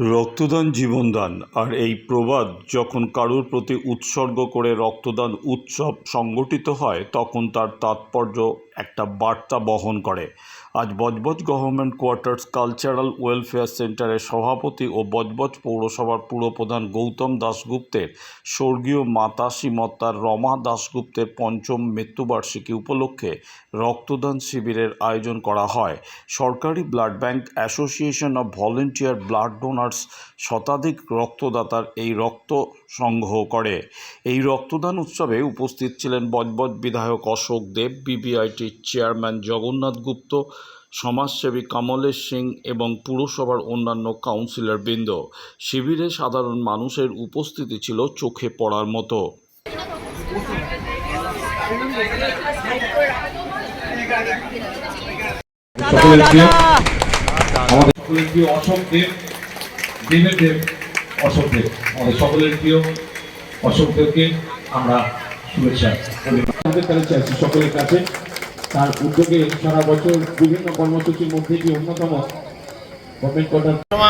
রক্তদান জীবনদান আর এই প্রবাদ যখন কারুর প্রতি উৎসর্গ করে রক্তদান উৎসব সংগঠিত হয়, তখন তার তাৎপর্য একটা বার্তা বহন করে। আজ Budge Budge government quarters cultural welfare সেন্টারের সভাপতি ও বজবজ পৌরসভার পুরপ্রধান গৌতম দাশগুপ্তের স্বর্গীয় মাতা শ্রীমত্তার রমা দাশগুপ্তের পঞ্চম মৃত্যুবার্ষিকী উপলক্ষে রক্তদান শিবিরের আয়োজন করা হয়। সরকারি blood bank association of volunteer blood donors শতাধিক রক্তদাতার এই রক্ত সংগ্রহ করে। এই রক্তদান উৎসবে উপস্থিত ছিলেন বজবজ বিধায়ক অশোক দেব বিবিআইটির চেয়ারম্যান জগন্নাথ গুপ্ত সমাজসেবী কমলেশ সিং এবং পুরসভার অন্যান্য কাউন্সিলর বৃন্দ শিবিরে সাধারণ মানুষের উপস্থিতি ছিল চোখে পড়ার মতো। আমাদের অশোক দেব দেবের দেব অশোক দেব আমাদের সকলের প্রিয় অশোক দেবকে আমরা শুভেচ্ছা চাইছি সকলের কাছে তার উদ্যোগে সারা বছর বিভিন্ন কর্মসূচির মধ্যে একটি অন্যতম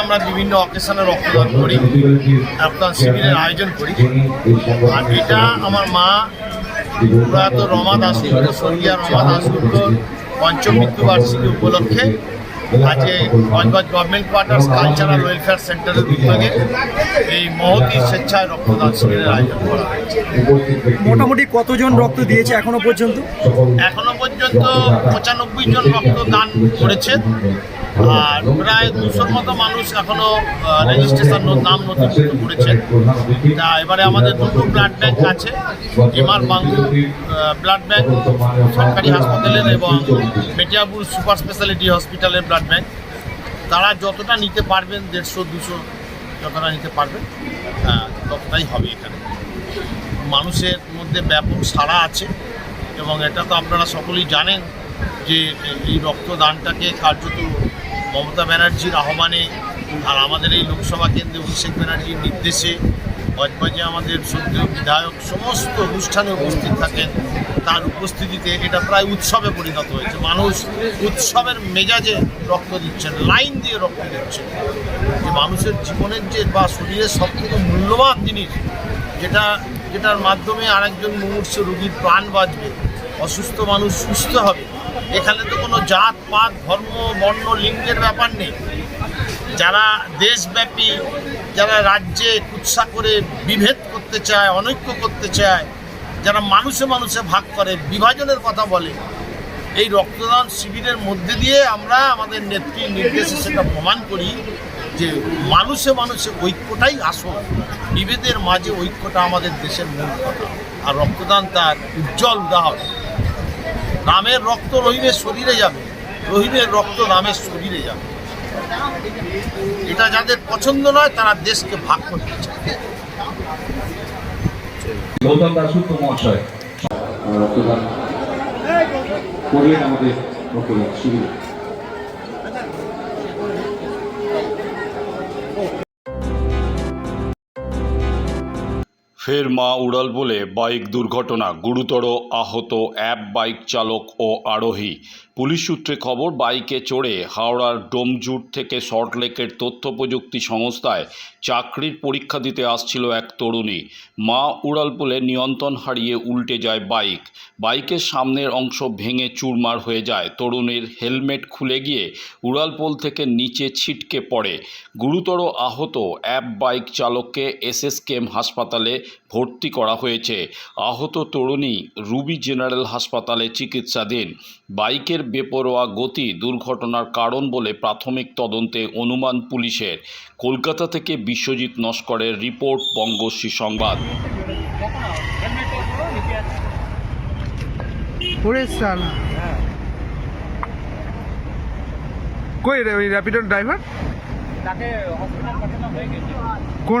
আমরা বিভিন্ন অকেশনে রক্তদান করি রক্তদান শিবিরের আয়োজন করি। আর এটা আমার মা প্রয়াত রমা দাসগুপ্ত স্বর্গীয় রমা দাসগুপ্ত পঞ্চম মৃত্যুবার্ষিকী উপলক্ষে আজকে গঞ্জগঞ্জ গভর্নমেন্ট কোয়ার্টার্স কালচারাল ওয়েলফেয়ার সেন্টারের উদ্যোগে এই মহতি স্বেচ্ছায় রক্তদান শিবিরের আয়োজন করা হয়েছে। মোটামুটি কতজন রক্ত দিয়েছে এখনও পর্যন্ত? এখনও পর্যন্ত পঁচানব্বই জন রক্ত দান করেছেন আর প্রায় দুশোর মতো মানুষ এখনও রেজিস্ট্রেশন নাম নথিভুক্ত করেছেন তা এবারে আমাদের দুটো ব্লাড ব্যাংক আছে এমআর বাঙ্গু ব্লাড ব্যাংক সরকারি হাসপাতালের এবং মেটিয়াপুর সুপার স্পেশালিটি হসপিটালের ব্লাড ব্যাংক তারা যতটা নিতে পারবেন দেড়শো দুশো যতটা নিতে পারবেন আহ, ততটাই হবে এখানে। মানুষের মধ্যে ব্যাপক সাড়া আছে এবং এটা তো আপনারা সকলেই জানেন যে এই রক্তদানটাকে কার্যত মমতা ব্যানার্জির আহ্বানে আর আমাদের এই লোকসভা কেন্দ্রে অভিষেক ব্যানার্জির নির্দেশে বজবজে আমাদের শ্রদ্ধেয় বিধায়ক সমস্ত অনুষ্ঠানে উপস্থিত থাকেন। তার উপস্থিতিতে এটা প্রায় উৎসবে পরিণত হয়েছে। মানুষ উৎসবের মেজাজে রক্ত দিচ্ছেন, লাইন দিয়ে রক্ত দিচ্ছেন। যে মানুষের জীবনের যে বা শরীরের সব থেকে মূল্যবান জিনিস, যেটা, যেটার মাধ্যমে আরেকজন মুমূর্ষ রোগীর প্রাণ বাঁচবে, অসুস্থ মানুষ সুস্থ হবে এখানে তো কোনো জাত, পাত, ধর্ম, বর্ণ, লিঙ্গের ব্যাপার নেই। যারা দেশব্যাপী, যারা রাজ্যে কুৎসা করে বিভেদ করতে চায়, অনৈক্য করতে চায়, যারা মানুষে মানুষে ভাগ করে, বিভাজনের কথা বলে, এই রক্তদান শিবিরের মধ্যে দিয়ে আমরা আমাদের নেত্রীর নির্দেশে সেটা প্রমাণ করি যে মানুষে মানুষে ঐক্যটাই আসল। বিভেদের মাঝে ঐক্যটা আমাদের দেশের মূল কথা। আর রক্তদান তার উজ্জ্বল উদাহরণ। রামের রক্ত রহিমের শরীরে যাবে রহিমের রক্ত রামের শরীরে যাবে। এটা যাদের পছন্দ নয়, তারা দেশকে ভাগ করতে চায়। গৌতম দাসগুপ্ত মহাশয়। আমাদের ফের মা উড়াল বলে বাইক দুর্ঘটনা। গুরুতর আহত অ্যাপ বাইক চালক ও আরোহী। পুলিশ সূত্রে খবর, বাইকে চড়ে হাওড়ার ডোমজুট থেকে সল্টলেকের তথ্য প্রযুক্তি সংস্থায় চাকরির পরীক্ষা দিতে আসছিল এক তরুণী। মা উড়াল উড়ালপুলে নিয়ন্ত্রণ হারিয়ে উল্টে যায় বাইক। বাইকের সামনের অংশ ভেঙে চুরমার হয়ে যায়। তরুণীর হেলমেট খুলে গিয়ে উড়ালপোল থেকে নিচে ছিটকে পড়ে। গুরুতর আহত অ্যাপ বাইক চালককে এসএসকেএম হাসপাতালে ভর্তি করা হয়েছে। আহত তরুণী রুবি জেনারেল হাসপাতালে চিকিৎসাধীন। বাইকের বেপরোয়া গতি দুর্ঘটনার কারণ বলে প্রাথমিক তদন্তে অনুমান পুলিশের। কলকাতা থেকে বিশ্বজিৎ নস্করের রিপোর্ট বঙ্গশ্রী সংবাদ। ওরে সালা কই রে ওই র্যাপিডোর ড্রাইভার কোন